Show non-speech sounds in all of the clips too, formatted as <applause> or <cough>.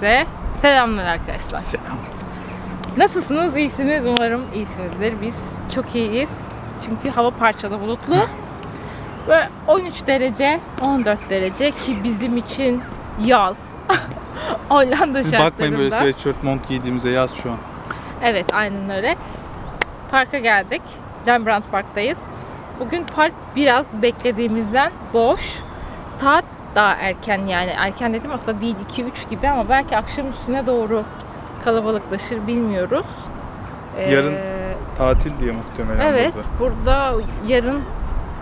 herkese selamlar arkadaşlar. Selam. Nasılsınız? İyisiniz. Umarım iyisinizdir. Biz çok iyiyiz. Çünkü hava parçalı bulutlu. <laughs> Ve 13 derece, 14 derece ki bizim için yaz. <laughs> Hollanda şartlarında. bakmayın böyle sweatshirt mont giydiğimize yaz şu an. Evet aynen öyle. Parka geldik. Rembrandt Park'tayız. Bugün park biraz beklediğimizden boş. Saat daha erken yani erken dedim aslında değil 2-3 gibi ama belki akşam üstüne doğru kalabalıklaşır bilmiyoruz. Ee, Yarın Tatil diye muhtemelen Evet burada. burada yarın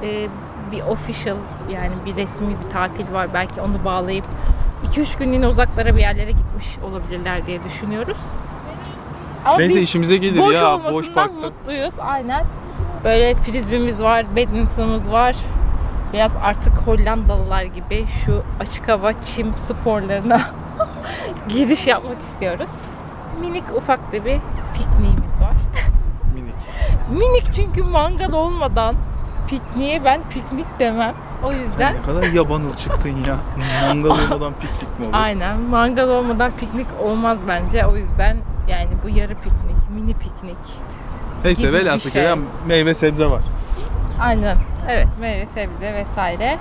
e, bir official yani bir resmi bir tatil var. Belki onu bağlayıp 2-3 günlüğüne uzaklara bir yerlere gitmiş olabilirler diye düşünüyoruz. Ama Neyse işimize gelir boş ya boş parkta. mutluyuz. Aynen. Böyle frisbimiz var, badmintonumuz var. Biraz artık Hollandalılar gibi şu açık hava çim sporlarına <laughs> giriş yapmak istiyoruz. Minik ufak da bir pikniğimiz var. Minik. Minik çünkü mangal olmadan pikniğe ben piknik demem. O yüzden Ne kadar yabanıl çıktın ya. Mangal <laughs> olmadan piknik mi olur? aynen mangal olmadan piknik olmaz bence. O yüzden yani bu yarı piknik, mini piknik. Neyse velhasıl şey. meyve sebze var. Aynen. Evet meyve sebze vesaire.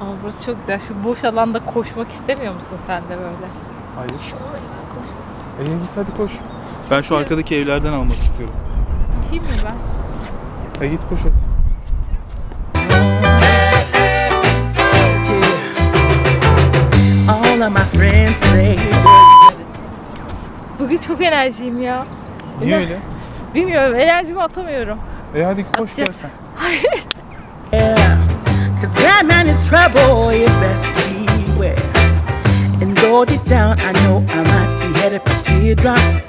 Ama burası çok güzel. Şu boş alanda koşmak istemiyor musun sen de böyle? Hayır. E git hadi koş. Ben şu arkadaki evlerden almak istiyorum. Kim mi ben? E git koş hadi. All of my friends say Bugün çok enerjiyim ya. Niye öyle? Bilmiyorum enerjimi atamıyorum. E hadi koş Atacağız. sen. <laughs> yeah, cause that man is trouble, you best beware. And though deep down I know I might be headed for teardrops.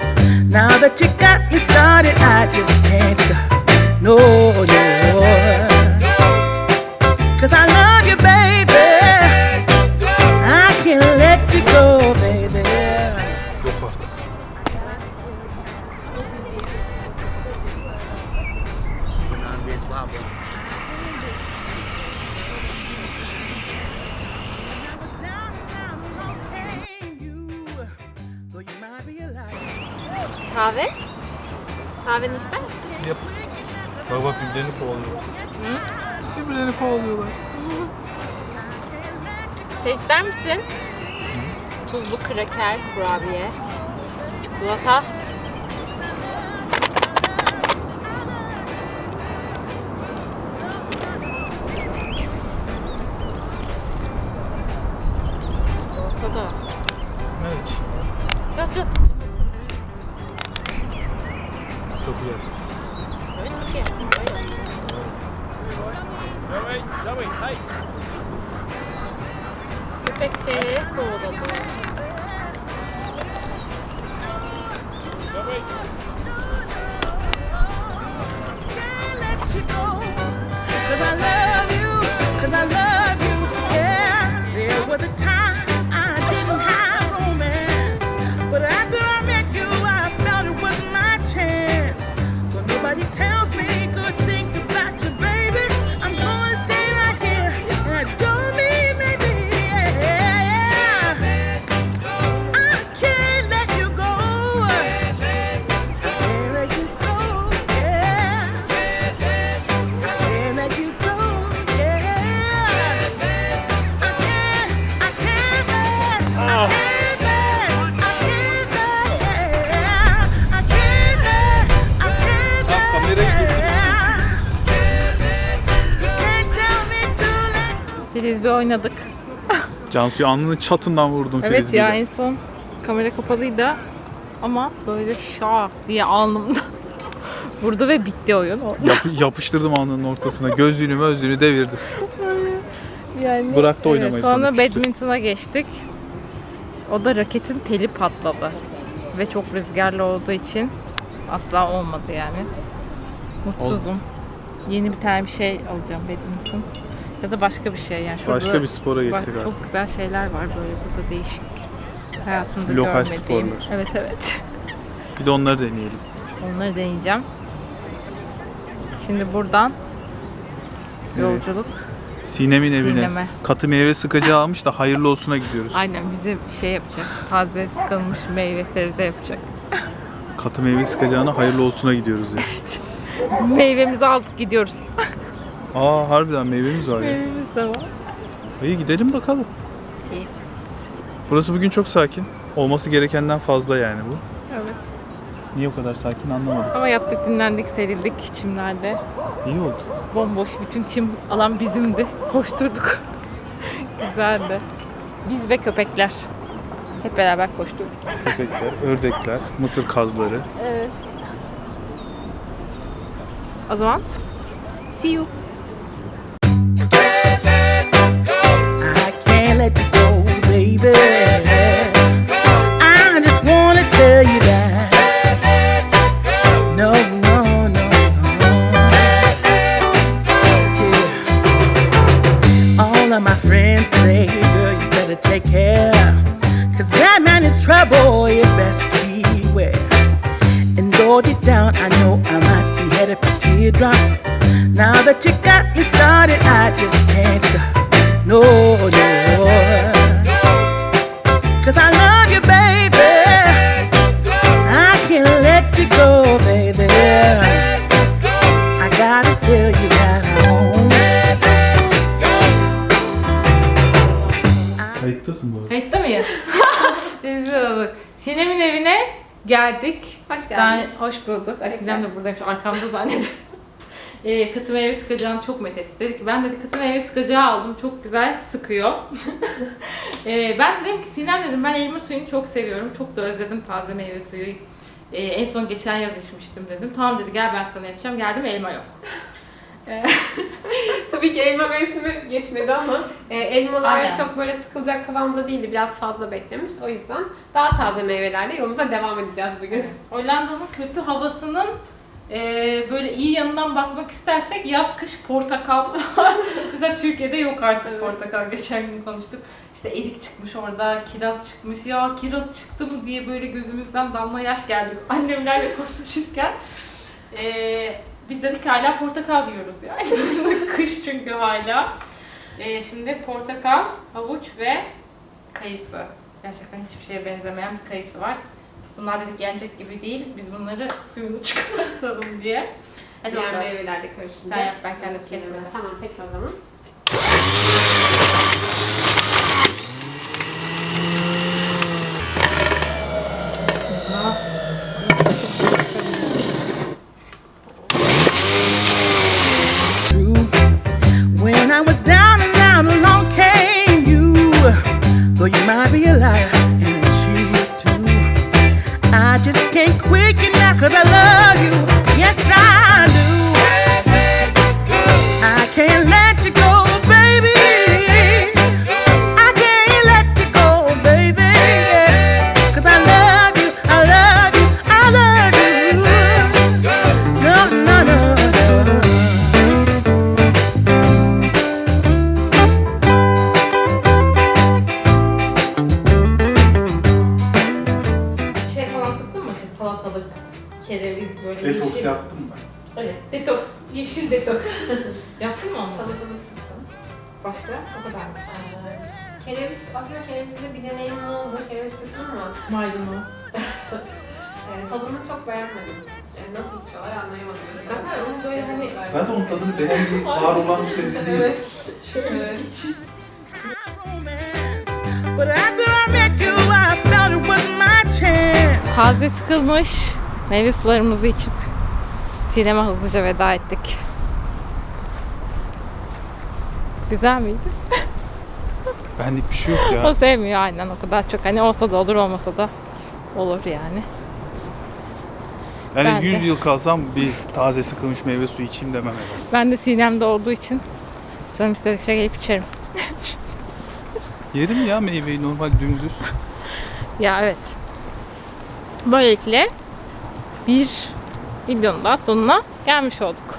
Now that you got me started, I just can't stop. No, no. Kahve? Kahveni ister misin? Yap. Bak bak birbirlerini kovalıyor. Birbirlerini kovalıyorlar. Şey ister misin? Tuzlu kraker, kurabiye. Çikolata çok güzel. Köpek şeyleri. Cause I love oynadık. Cansu'yu alnının çatından vurdum Evet ya en son kamera kapalıydı ama böyle şak diye alnımda <laughs> vurdu ve bitti oyun. <laughs> Yap- yapıştırdım alnının ortasına. Gözlüğünü mözlüğünü devirdim. Yani Bıraktı oynamayı Sonra sonra, küstü. badminton'a geçtik. O da raketin teli patladı. Ve çok rüzgarlı olduğu için asla olmadı yani. Mutsuzum. Yeni bir tane bir şey alacağım badminton. Ya da başka bir şey yani. Şurada Başka bir spora geçsek artık. çok güzel şeyler var böyle burada değişik. Hayatımda Lokal görmediğim. sporlar. Evet evet. <laughs> Bir de onları deneyelim. Onları deneyeceğim. Şimdi buradan Nereye? yolculuk Sinem'in evine. Sineme. Katı meyve sıkacağı almış da hayırlı olsuna gidiyoruz. Aynen bize şey yapacak. Taze sıkılmış meyve sebze yapacak. Katı meyve sıkacağına hayırlı olsuna gidiyoruz ya. <laughs> Meyvemizi aldık gidiyoruz. <laughs> Aa harbiden meyvemiz var ya. Meyvemiz de var. İyi gidelim bakalım. Yes. Burası bugün çok sakin. Olması gerekenden fazla yani bu. Evet. Niye o kadar sakin anlamadım. Ama yattık dinlendik serildik çimlerde. İyi oldu. Bomboş bütün çim alan bizimdi. Koşturduk. <laughs> Güzeldi. Biz ve köpekler. Hep beraber koşturduk. Köpekler, ördekler, mısır kazları. Evet. O zaman see you. Cause that man is trouble, you best beware. And though deep down, I know I might be headed for teardrops. Now that you got me started, I just can't stop. No, no. Cause I love you, baby. Geldik. Hoş geldiniz. hoş bulduk. Asilem de buradaymış. Arkamda zannediyorum. <laughs> Ee, katı meyve sıkacağını çok methettik. Dedik ki ben dedi katı meyve sıkacağı aldım. Çok güzel sıkıyor. <laughs> Ee, ben de dedim ki Sinem dedim ben elma suyunu çok seviyorum. Çok da özledim taze meyve suyu. Ee, en son geçen yaz içmiştim dedim. Tamam dedi gel ben sana yapacağım. Geldim elma yok. Ee, <laughs> Tabii ki elma mevsimi geçmedi ama e, elmalar Aynen. çok böyle sıkılacak kıvamda değildi. Biraz fazla beklemiş. O yüzden daha taze meyvelerle yolumuza devam edeceğiz bugün. Hollanda'nın kötü havasının e, böyle iyi yanından bakmak istersek yaz kış portakal. <laughs> Mesela Türkiye'de yok artık portakal. Geçen gün konuştuk. İşte erik çıkmış orada, kiraz çıkmış. Ya kiraz çıktı mı diye böyle gözümüzden damla yaş geldi. Annemlerle konuşurken. E, biz dedik ki hala portakal yiyoruz yani. <laughs> kış çünkü hala. E, şimdi portakal, havuç ve kayısı. Gerçekten hiçbir şeye benzemeyen bir kayısı var. Bunlar dedik yenecek gibi değil. Biz bunları suyunu <laughs> çıkartalım diye. Hadi Diğer bakalım. meyvelerle karışınca. Sen yap, ben kendim kesmedim. Tamam peki o zaman. you might be a liar and what you do. I just can't quit you now, cause I love Evet, detoks. Yeşil detoks. <laughs> Yaptın mı onu? Salatalık sıktım. Başka? O kadar mı? Ee, kereviz, aslında kerevizle bir deneyimim oldu. Kereviz sıktım ama Maydanoz. <laughs> e, tadını çok beğenmedim. Yani nasıl içiyorlar anlayamadım. o yüzden. Zaten onun böyle hani... Ben de onun tadını beğendiğim var olan bir sebze değil. Evet. Şöyle Evet. Taze sıkılmış meyve sularımızı içip sinema hızlıca veda ettik. Güzel miydi? <laughs> Benlik bir şey yok O ya. sevmiyor aynen o kadar çok. Hani olsa da olur olmasa da olur yani. ben Yani de. 100 yıl kalsam bir taze sıkılmış meyve suyu içeyim demem herhalde. Ben de sinemde olduğu için canım istedikçe gelip içerim. <laughs> Yerim ya meyveyi normal dümdüz. <laughs> Ya evet. Böylelikle bir videonun daha sonuna gelmiş olduk.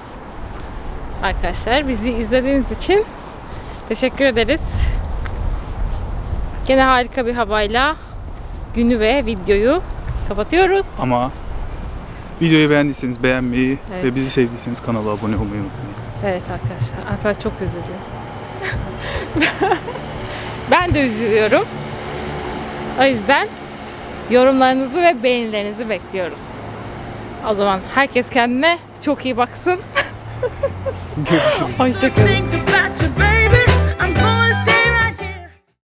Arkadaşlar bizi izlediğiniz için teşekkür ederiz. Gene harika bir havayla günü ve videoyu kapatıyoruz. Ama videoyu beğendiyseniz beğenmeyi Evet. ve bizi sevdiyseniz kanala abone olmayı unutmayın. Evet arkadaşlar. Alper çok üzülüyor. <laughs> ben de üzülüyorum. O yüzden yorumlarınızı ve beğenilerinizi bekliyoruz. O zaman herkes kendine çok iyi baksın. Görüşürüz. Hoşçakalın.